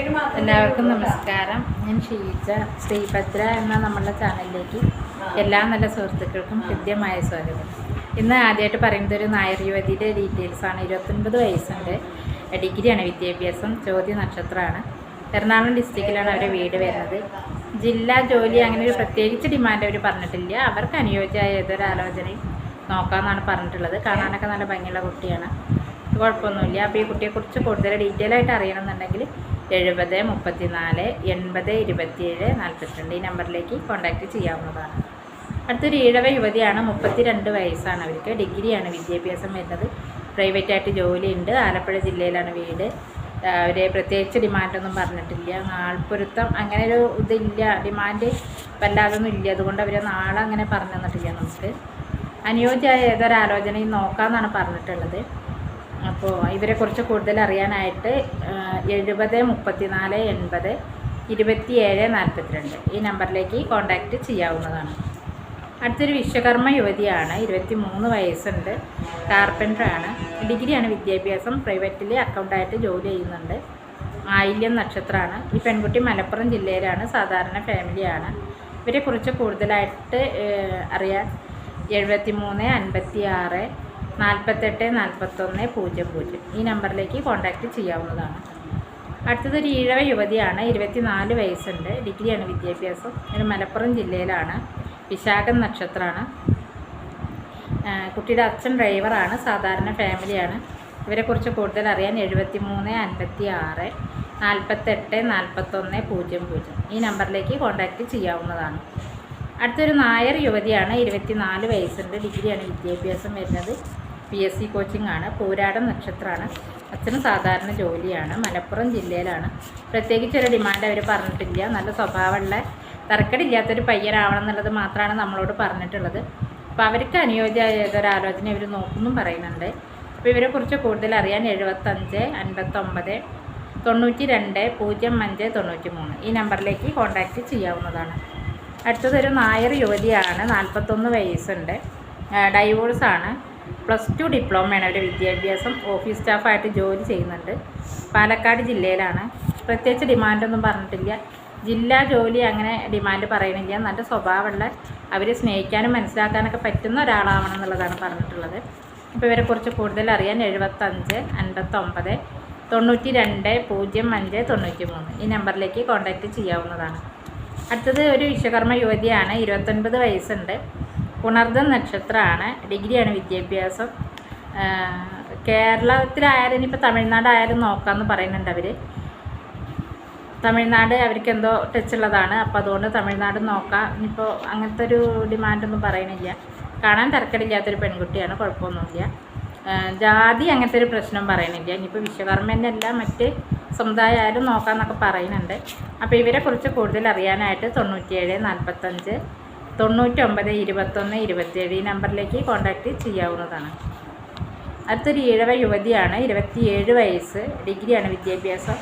എല്ലാവർക്കും നമസ്കാരം. ഞാൻ ഷീജ ശ്രീഭദ്ര എന്ന നമ്മുടെ ചാനലിലേക്ക് എല്ലാ നല്ല സുഹൃത്തുക്കൾക്കും ഹൃദ്യമായ സ്വാഗതം. ഇന്ന് ആദ്യമായിട്ട് പറയുന്നത് ഒരു നായർ യുവതിയുടെ ഡീറ്റെയിൽസാണ് ഇരുപത്തൊൻപത് വയസ്സുണ്ട്. ഡിഗ്രിയാണ് വിദ്യാഭ്യാസം ചോദ്യ നക്ഷത്രമാണ്. എറണാകുളം ഡിസ്ട്രിക്റ്റിലാണ് അവരുടെ വീട് വരുന്നത്. ജില്ലാ ജോലി അങ്ങനെ ഒരു പ്രത്യേകിച്ച് ഡിമാൻഡ് അവർ പറഞ്ഞിട്ടില്ല. അവർക്ക് അനുയോജ്യമായ ഏതൊരു ആലോചനയും നോക്കാമെന്നാണ് പറഞ്ഞിട്ടുള്ളത്. കാണാനൊക്കെ നല്ല ഭംഗിയുള്ള കുട്ടിയാണ്. കുഴപ്പമൊന്നുമില്ല. അപ്പോൾ ഈ കുട്ടിയെക്കുറിച്ച് കൂടുതൽ ഡീറ്റെയിൽ ആയിട്ട് അറിയണമെന്നുണ്ടെങ്കിൽ എഴുപത് മുപ്പത്തിനാല് എൺപത് ഇരുപത്തിയേഴ് നാൽപ്പത്തിരണ്ട് ഈ നമ്പറിലേക്ക് കോൺടാക്റ്റ് ചെയ്യാവുന്നതാണ്. അടുത്തൊരു ഈഴവ യുവതിയാണ് മുപ്പത്തി രണ്ട് വയസ്സാണ് അവർക്ക്. ഡിഗ്രിയാണ് വിദ്യാഭ്യാസം വരുന്നത്. പ്രൈവറ്റായിട്ട് ജോലിയുണ്ട്. ആലപ്പുഴ ജില്ലയിലാണ് വീട്. അവർ പ്രത്യേകിച്ച് ഡിമാൻഡൊന്നും പറഞ്ഞിട്ടില്ല. നാൾപ്പൊരുത്തം അങ്ങനെ ഒരു ഇതില്ല. ഡിമാൻഡ് വല്ലാതൊന്നും ഇല്ല. അതുകൊണ്ട് അവർ നാളെ അങ്ങനെ പറഞ്ഞു തന്നിട്ടില്ല നമുക്ക്. അനുയോജ്യമായ ഏതൊരാലോചനയും നോക്കാമെന്നാണ് പറഞ്ഞിട്ടുള്ളത്. അപ്പോൾ ഇവരെക്കുറിച്ച് കൂടുതൽ അറിയാനായിട്ട് എഴുപത് മുപ്പത്തിനാല് എൺപത് ഇരുപത്തിയേഴ് നാൽപ്പത്തിരണ്ട് ഈ നമ്പറിലേക്ക് കോൺടാക്റ്റ് ചെയ്യാവുന്നതാണ്. അടുത്തൊരു വിശ്വകർമ്മ യുവതിയാണ് ഇരുപത്തി മൂന്ന് വയസ്സുണ്ട് കാർപ്പന്ററാണ് ഡിഗ്രിയാണ് വിദ്യാഭ്യാസം പ്രൈവറ്റിൽ അക്കൗണ്ടായിട്ട് ജോലി ചെയ്യുന്നുണ്ട്. ആയില്യം നക്ഷത്രമാണ്. ഈ പെൺകുട്ടി മലപ്പുറം ജില്ലയിലാണ് സാധാരണ ഫാമിലിയാണ്. ഇവരെക്കുറിച്ച് കൂടുതലായിട്ട് അറിയാൻ എഴുപത്തി മൂന്ന് അൻപത്തി ആറ് നാൽപ്പത്തെട്ട് നാൽപ്പത്തൊന്ന് പൂജ്യം പൂജ്യം. ഈ നമ്പറിലേക്ക് കോൺടാക്റ്റ് ചെയ്യാവുന്നതാണ്. അടുത്തതൊരു ഈഴവ യുവതിയാണ് ഇരുപത്തിനാല് വയസ്സുണ്ട്. ഡിഗ്രിയാണ് വിദ്യാഭ്യാസം. ഒരു മലപ്പുറം ജില്ലയിലാണ്. വിശാഖം നക്ഷത്രമാണ് കുട്ടിയുടെ അച്ഛൻ ഡ്രൈവറാണ് സാധാരണ ഫാമിലിയാണ്. ഇവരെക്കുറിച്ച് കൂടുതൽ അറിയാൻ എഴുപത്തി മൂന്ന് അൻപത്തി ആറ് നാൽപ്പത്തെട്ട് നാൽപ്പത്തൊന്ന് പൂജ്യം പൂജ്യം. ഈ നമ്പറിലേക്ക് കോൺടാക്റ്റ് ചെയ്യാവുന്നതാണ്. അടുത്തൊരു നായർ യുവതിയാണ് ഇരുപത്തിനാല് വയസ്സുണ്ട്. ഡിഗ്രിയാണ് വിദ്യാഭ്യാസം വരുന്നത്. പി എസ് സി കോച്ചിങ് ആണ് പൂരാടം നക്ഷത്രമാണ് അച്ഛന് സാധാരണ ജോലിയാണ്. മലപ്പുറം ജില്ലയിലാണ്. പ്രത്യേകിച്ച് ഒരു ഡിമാൻഡ് അവർ പറഞ്ഞിട്ടില്ല. നല്ല സ്വഭാവമുള്ള തരക്കടില്ലാത്തൊരു പയ്യനാവണം എന്നുള്ളത് മാത്രമാണ് നമ്മളോട് പറഞ്ഞിട്ടുള്ളത്. അപ്പോൾ അവർക്ക് അനുയോജ്യമായ ഏതൊരാലോചന ഇവർ നോക്കുമെന്നും പറയുന്നുണ്ട്. അപ്പോൾ ഇവരെക്കുറിച്ച് കൂടുതൽ അറിയാൻ എഴുപത്തഞ്ച് അൻപത്തൊമ്പത് തൊണ്ണൂറ്റി രണ്ട് പൂജ്യം അഞ്ച് തൊണ്ണൂറ്റി മൂന്ന് ഈ നമ്പറിലേക്ക് കോൺടാക്റ്റ് ചെയ്യാവുന്നതാണ്. അടുത്തതൊരു നായർ യുവതിയാണ്. നാൽപ്പത്തൊന്ന് വയസ്സുണ്ട്. ഡൈവോഴ്സാണ്. പ്ലസ് ടു ഡിപ്ലോമയാണ് അവരുടെ വിദ്യാഭ്യാസം. ഓഫീസ് സ്റ്റാഫായിട്ട് ജോലി ചെയ്യുന്നുണ്ട്. പാലക്കാട് ജില്ലയിലാണ്. പ്രത്യേകിച്ച് ഡിമാൻഡൊന്നും പറഞ്ഞിട്ടില്ല. ജില്ലാ ജോലി അങ്ങനെ ഡിമാൻഡ് പറയുന്നില്ല നല്ല സ്വഭാവമുള്ള അവരെ സ്നേഹിക്കാനും മനസ്സിലാക്കാനൊക്കെ പറ്റുന്ന ഒരാളാവണം എന്നുള്ളതാണ് പറഞ്ഞിട്ടുള്ളത്. ഇവരെ ഇവരെക്കുറിച്ച് കൂടുതൽ അറിയാൻ എഴുപത്തഞ്ച് അൻപത്തൊമ്പത് തൊണ്ണൂറ്റി രണ്ട് പൂജ്യം അഞ്ച് തൊണ്ണൂറ്റി മൂന്ന് ഈ നമ്പറിലേക്ക് കോൺടാക്റ്റ് ചെയ്യാവുന്നതാണ്. അടുത്തത് ഒരു വിശ്വകർമ്മ യുവതിയാണ്. ഇരുപത്തൊൻപത് വയസ്സുണ്ട്. പുണർദം നക്ഷത്രമാണ്. ഡിഗ്രിയാണ് വിദ്യാഭ്യാസം. കേരളത്തിലായാലും ഇനിയിപ്പോൾ തമിഴ്നാടായാലും നോക്കാമെന്ന് പറയുന്നുണ്ട് അവർ തമിഴ്നാട് അവർക്ക് എന്തോ ടച്ച് ഉള്ളതാണ്. അപ്പോൾ അതുകൊണ്ട് തമിഴ്നാട് നോക്കാം. ഇനിയിപ്പോൾ അങ്ങനത്തെ ഒരു ഡിമാൻഡൊന്നും പറയുന്നില്ല. കാണാൻ തിരക്കടില്ലാത്തൊരു പെൺകുട്ടിയാണ് കുഴപ്പമൊന്നുമില്ല. ജാതി അങ്ങനത്തെ ഒരു പ്രശ്നം പറയുന്നില്ല. ഇനിയിപ്പോൾ വിശ്വകർമ്മന്റെ അല്ല മറ്റ് സമുദായമായാലും നോക്കാമെന്നൊക്കെ പറയുന്നുണ്ട്. അപ്പോൾ ഇവരെക്കുറിച്ച് കൂടുതൽ അറിയാനായിട്ട് തൊണ്ണൂറ്റിയേഴ് നാൽപ്പത്തഞ്ച് തൊണ്ണൂറ്റൊമ്പത് ഇരുപത്തൊന്ന് ഇരുപത്തിയേഴ് ഈ നമ്പറിലേക്ക് കോൺടാക്റ്റ് ചെയ്യാവുന്നതാണ്. അടുത്തൊരു ഈഴവ യുവതിയാണ് ഇരുപത്തിയേഴ് വയസ്സ് ഡിഗ്രിയാണ് വിദ്യാഭ്യാസം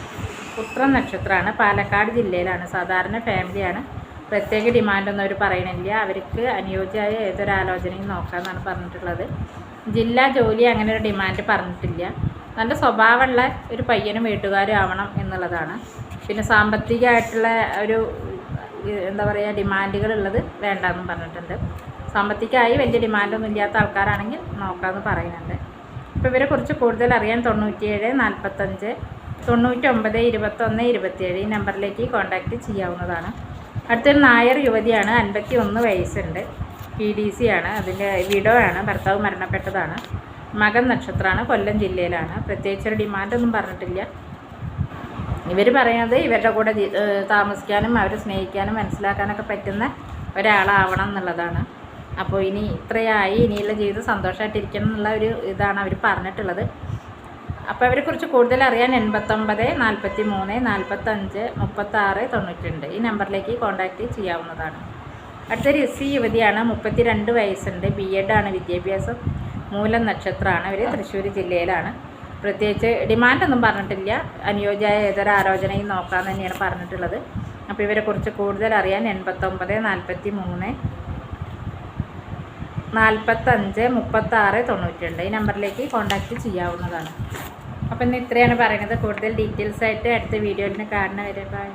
ഉത്രം നക്ഷത്രമാണ് പാലക്കാട് ജില്ലയിലാണ് സാധാരണ ഫാമിലിയാണ് പ്രത്യേക ഡിമാൻഡൊന്നും അവർ പറയണില്ല. അവർക്ക് അനുയോജ്യമായ ഏതൊരാലോചനയും നോക്കാമെന്നാണ് പറഞ്ഞിട്ടുള്ളത്. ജില്ലാ ജോലി അങ്ങനെ ഒരു ഡിമാൻഡ് പറഞ്ഞിട്ടില്ല. നല്ല സ്വഭാവമുള്ള ഒരു പയ്യനും വീട്ടുകാരും ആവണം എന്നുള്ളതാണ്. പിന്നെ സാമ്പത്തികമായിട്ടുള്ള ഒരു എന്താ പറയുക ഡിമാൻഡുകളുള്ളത് വേണ്ടെന്നും പറഞ്ഞിട്ടുണ്ട്. സാമ്പത്തികമായി വലിയ ഡിമാൻഡൊന്നും ഇല്ലാത്ത ആൾക്കാരാണെങ്കിൽ നോക്കാമെന്ന് പറയുന്നുണ്ട്. അപ്പോൾ ഇവരെ കുറിച്ച് കൂടുതൽ അറിയാൻ തൊണ്ണൂറ്റിയേഴ് നാൽപ്പത്തഞ്ച് തൊണ്ണൂറ്റൊമ്പത് ഇരുപത്തൊന്ന് ഇരുപത്തിയേഴ് ഈ നമ്പറിലേക്ക് കോൺടാക്റ്റ് ചെയ്യാവുന്നതാണ്. അടുത്തൊരു നായർ യുവതിയാണ് അൻപത്തി ഒന്ന് വയസ്സുണ്ട്. പി ഡി സി ആണ് അതിന്റെ വിഡോ ആണ് ഭർത്താവ് മരണപ്പെട്ടതാണ്. മകൻ നക്ഷത്രമാണ് കൊല്ലം ജില്ലയിലാണ്. പ്രത്യേകിച്ചൊരു ഡിമാൻഡൊന്നും പറഞ്ഞിട്ടില്ല. ഇവർ പറയുന്നത് ഇവരുടെ കൂടെ താമസിക്കാനും അവരെ സ്നേഹിക്കാനും മനസ്സിലാക്കാനൊക്കെ പറ്റുന്ന ഒരാളാവണം എന്നുള്ളതാണ്. അപ്പോൾ ഇനി ഇത്രയായി. ഇനിയുള്ള ജീവിതം സന്തോഷമായിട്ടിരിക്കണം എന്നുള്ള ഒരു ഇതാണ് അവർ പറഞ്ഞിട്ടുള്ളത്. അപ്പോൾ അവരെക്കുറിച്ച് കൂടുതൽ അറിയാൻ എൺപത്തൊമ്പത് നാൽപ്പത്തി മൂന്ന് നാൽപ്പത്തഞ്ച് മുപ്പത്താറ് തൊണ്ണൂറ്റിരണ്ട്. ഈ നമ്പറിലേക്ക് കോൺടാക്റ്റ് ചെയ്യാവുന്നതാണ്. അടുത്തൊരു എസ് സി യുവതിയാണ് മുപ്പത്തി രണ്ട് വയസ്സുണ്ട് ബി എഡാണ് വിദ്യാഭ്യാസം. മൂലം നക്ഷത്രമാണ്. അവർ തൃശ്ശൂർ ജില്ലയിലാണ്. പ്രത്യേകിച്ച് ഡിമാൻഡൊന്നും പറഞ്ഞിട്ടില്ല. അനുയോജ്യമായ ഏതൊരു ആലോചനയും നോക്കാമെന്ന് തന്നെയാണ് പറഞ്ഞിട്ടുള്ളത്. അപ്പോൾ ഇവരെക്കുറിച്ച് കൂടുതൽ അറിയാൻ എൺപത്തൊമ്പത് നാൽപ്പത്തി മൂന്ന് നാൽപ്പത്തഞ്ച് മുപ്പത്താറ് തൊണ്ണൂറ്റിരണ്ട്. ഈ നമ്പറിലേക്ക് കോൺടാക്റ്റ് ചെയ്യാവുന്നതാണ്. അപ്പം ഇന്ന് ഇത്രയാണ് പറയുന്നത്. കൂടുതൽ ഡീറ്റെയിൽസ് ആയിട്ട് അടുത്ത വീഡിയോയിൽ കാണുന്നവരെ. ബൈ